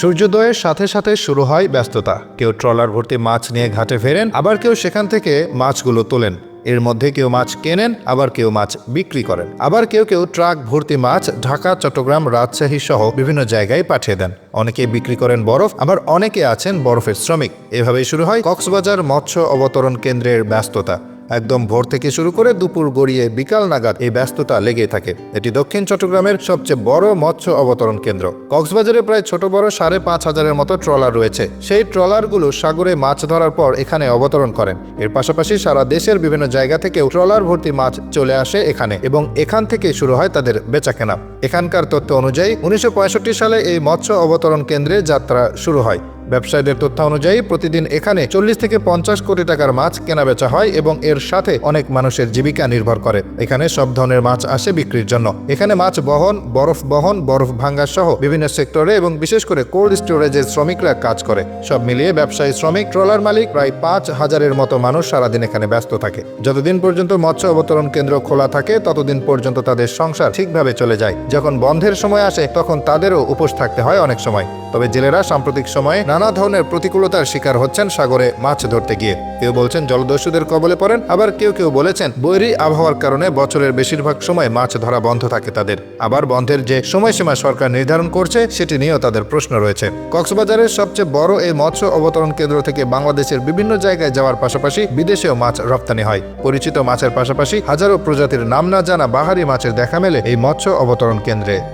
সূর্যোদয়ের সাথে সাথে শুরু হয় ব্যস্ততা। কেউ ট্রলার ভর্তি মাছ নিয়ে ঘাটে ফেরেন, আবার কেউ সেখান থেকে মাছগুলো তোলেন। এর মধ্যে কেউ মাছ কেনেন, আবার কেউ মাছ বিক্রি করেন। আবার কেউ কেউ ট্রাক ভর্তি মাছ ঢাকা, চট্টগ্রাম, রাজশাহী সহ বিভিন্ন জায়গায় পাঠিয়ে দেন। অনেকে বিক্রি করেন বরফ, আবার অনেকে আছেন বরফের শ্রমিক। এভাবেই শুরু হয় কক্সবাজার মৎস্য অবতরণ কেন্দ্রের ব্যস্ততা। একদম ভোর থেকে শুরু করে দুপুর গড়িয়ে বিকাল নাগাদ এই ব্যস্ততা লেগেই থাকে। এটি দক্ষিণ চট্টগ্রামের সবচেয়ে বড় মৎস্য অবতরণ কেন্দ্র। কক্সবাজারে প্রায় ছোট বড় সাড়ে পাঁচ হাজারের মতো ট্রলার রয়েছে। সেই ট্রলারগুলো সাগরে মাছ ধরার পর এখানে অবতরণ করেন। এর পাশাপাশি সারা দেশের বিভিন্ন জায়গা থেকেও ট্রলার ভর্তি মাছ চলে আসে এখানে এবং এখান থেকে শুরু হয় তাদের বেচাকেনা। এখানকার তথ্য অনুযায়ী, উনিশশো পঁয়ষট্টি সালে এই মৎস্য অবতরণ কেন্দ্রে যাত্রা শুরু হয়। ব্যবসায়ীদের তথ্য অনুযায়ী, প্রতিদিন এখানে চল্লিশ থেকে পঞ্চাশ কোটি টাকার মাছ কেনাবেচা হয় এবং এর সাথে অনেক মানুষের জীবিকা নির্ভর করে। এখানে সব ধরনের মাছ আসে বিক্রির জন্য। এখানে মাছ বহন, বরফ বহন, বরফ ভাঙ্গা সহ বিভিন্ন সেক্টরে এবং বিশেষ করে কোল্ড স্টোরেজের শ্রমিকরা কাজ করে। সব মিলিয়ে ব্যবসায়ী শ্রমিক, ট্রলার মালিক প্রায় পাঁচ হাজারের মতো মানুষ সারাদিন এখানে ব্যস্ত থাকে। যতদিন পর্যন্ত মৎস্য অবতরণ কেন্দ্র খোলা থাকে, ততদিন পর্যন্ত তাদের সংসার ঠিকভাবে চলে যায়। যখন বন্ধের সময় আসে, তখন তাদেরও উপোস থাকতে হয় অনেক সময়। তবে জেলেরা সাম্প্রতিক সময়ে নানা ধরনের প্রতিকূলতার শিকার হচ্ছেন সাগরে মাছ ধরতে গিয়ে। কেউ বলছেন জলদস্যুদের কবলে পড়েন, আবার কেউ কেউ বলেছেন বৈরী আবহাওয়ার কারণে বছরের বেশিরভাগ সময় মাছ ধরা বন্ধ থাকে তাদের। আবার বন্ধের যে সময়সীমা সরকার নির্ধারণ করছে, সেটি নিয়েও তাদের প্রশ্ন রয়েছে। কক্সবাজারের সবচেয়ে বড় এই মৎস্য অবতরণ কেন্দ্র থেকে বাংলাদেশের বিভিন্ন জায়গায় যাওয়ার পাশাপাশি বিদেশেও মাছ রপ্তানি হয়। পরিচিত মাছের পাশাপাশি হাজারো প্রজাতির নাম না জানা বাহারি মাছের দেখা মেলে এই মৎস্য অবতরণ কেন্দ্রে।